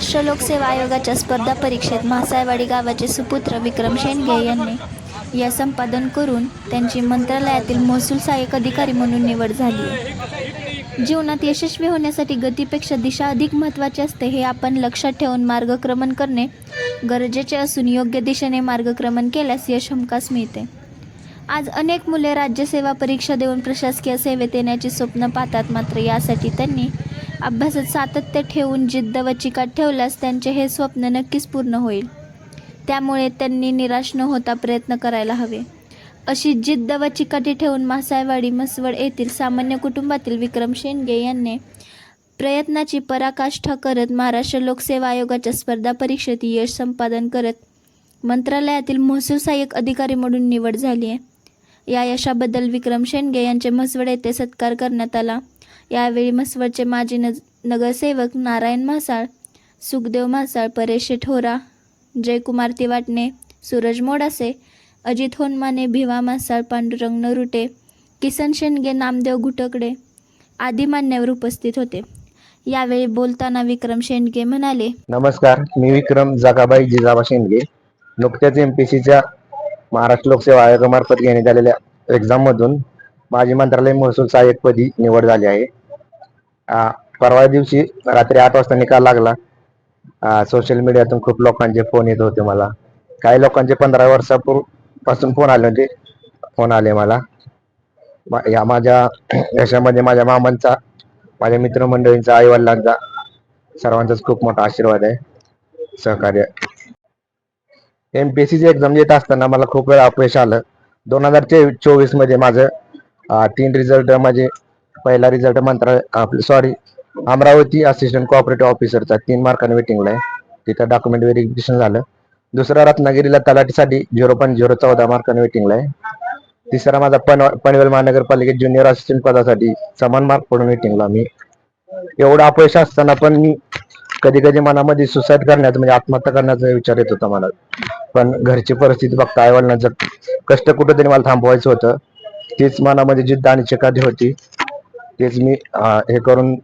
महाराष्ट्र लोकसेवा आयोगाच्या स्पर्धा परीक्षेत म्हासायवाडी गावाचे सुपुत्र विक्रम शेंडगे यांनी या संपादन करून त्यांची मंत्रालयातील महसूल सहाय्यक अधिकारी म्हणून निवड झाली. आहे जीवनात यशस्वी होण्यासाठी गतीपेक्षा दिशा अधिक महत्त्वाची असते हे आपण लक्षात ठेवून मार्गक्रमण करणे गरजेचे असून योग्य दिशेने मार्गक्रमण केल्यास यश हमखास मिळते. आज अनेक मुले राज्यसेवा परीक्षा देऊन प्रशासकीय सेवेत येण्याची स्वप्न पाहतात मात्र यासाठी त्यांनी अभ्यासात सातत्य ठेवून जिद्द व चिकाट ठेवल्यास त्यांचे हे स्वप्न नक्कीच पूर्ण होईल. त्यामुळे त्यांनी निराश न होता प्रयत्न करायला हवे. अशी जिद्द व चिकाटी ठेवून मासायवाडी मसवड येथील सामान्य कुटुंबातील विक्रम शेंडगे यांनी प्रयत्नाची पराकाष्ठा करत महाराष्ट्र लोकसेवा आयोगाच्या स्पर्धा परीक्षेत यश संपादन करत मंत्रालयातील महसूल सहाय्यक अधिकारी म्हणून निवड झाली आहे. या यशाबद्दल विक्रम शेंडगे यांचे म्हसवड येथे सत्कार करण्यात आला. यावेळी म्हसवडचे माजी नगरसेवक नारायण म्हासाळ सुखदेव म्हासाळ परेश ठोरा जयकुमार तिवाटणे सूरज मोडासे अजित होनमाने भिवा म्हासाळ पांडुरंग नरुटे किसन शेंडगे नामदेव घुटकडे आदी मान्यवर उपस्थित होते. यावेळी बोलताना विक्रम शेंडगे म्हणाले नमस्कार मी विक्रम जगाबाई जिजाबा शेंडगे नुकत्याच एम पी सीच्या महाराष्ट्र लोकसेवा आयोगामार्फत घेण्यात आलेल्या एक्झाम मधून माजी मंत्रालय महसूल सहाय्यकपदी निवड झाली आहे. परवा दिवशी रात्री आठ वाजता निकाल लागला. सोशल मीडियातून खूप लोकांचे फोन येत होते मला. काही लोकांचे पंधरा वर्षापूर्वीपासून फोन आले होते. फोन आले मला. या माझ्या यशामध्ये माझ्या मामांचा माझ्या मित्रमंडळींचा आई वडिलांचा सर्वांचाच खूप मोठा आशीर्वाद आहे. सहकार्य. एम पी एस सीची एक्झाम देत असताना मला खूप वेळा अपयश आलं. दोन हजार चोवीसमध्ये माझं तीन रिझल्ट माझे पहिला रिझल्ट मंत्रालय सॉरी अमरावती असिस्टंट कोऑपरेटिव्ह ऑफिसरचा तीन मार्काने वेटिंगला आहे. तिथं डॉक्युमेंट व्हेरिफिकेशन झालं. दुसरा रत्नागिरीला तलाठीसाठी झिरो पॉईंट झिरो चौदा मार्काने वेटिंगला आहे. तिसरा माझा पन पनवेल महानगरपालिकेत ज्युनियर असिस्टंट पदासाठी समान मार्क पडून वेटिंगला मी. एवढं अपयश असताना पण मी कधी कधी मनामध्ये सुसाईड करण्याचा म्हणजे आत्महत्या करण्याचा विचार येत होता मला. पण घरची परिस्थिती बघता आई वडिलांचं कष्ट कुठेतरी मला थांबवायचं होतं. तीच मनामध्ये जिद्द आणि चिकादी होती. तेच मी हे करून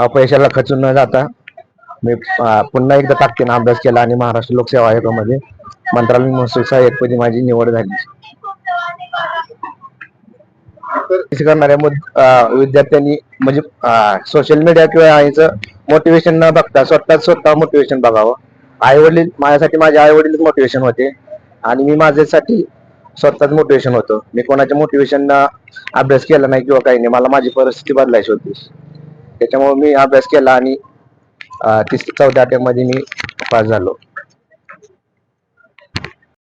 अपयशाला खचून न जाता मी पुन्हा एकदा ताकदीनं अभ्यास केला आणि महाराष्ट्र लोकसेवा आयोगामध्ये मंत्रालय महसूल सहाय्यकपदी माझी निवड झाली. करणाऱ्या विद्यार्थ्यांनी म्हणजे सोशल मीडिया किंवा आईचं मोटिवेशन न बघता स्वतः स्वतः मोटिवेशन बघावं. आई वडील माझ्यासाठी माझे आई वडीलच मोटिवेशन होते. आणि मी माझ्यासाठी स्वतःच मोटिवेशन होतं. मी कोणाच्या मोटिवेशन अभ्यास केला नाही किंवा काही नाही. मला माझी परिस्थिती बदलायची होती. त्याच्यामुळे मी अभ्यास केला आणि तीस चौदा अटेम्प्ट मी पास झालो.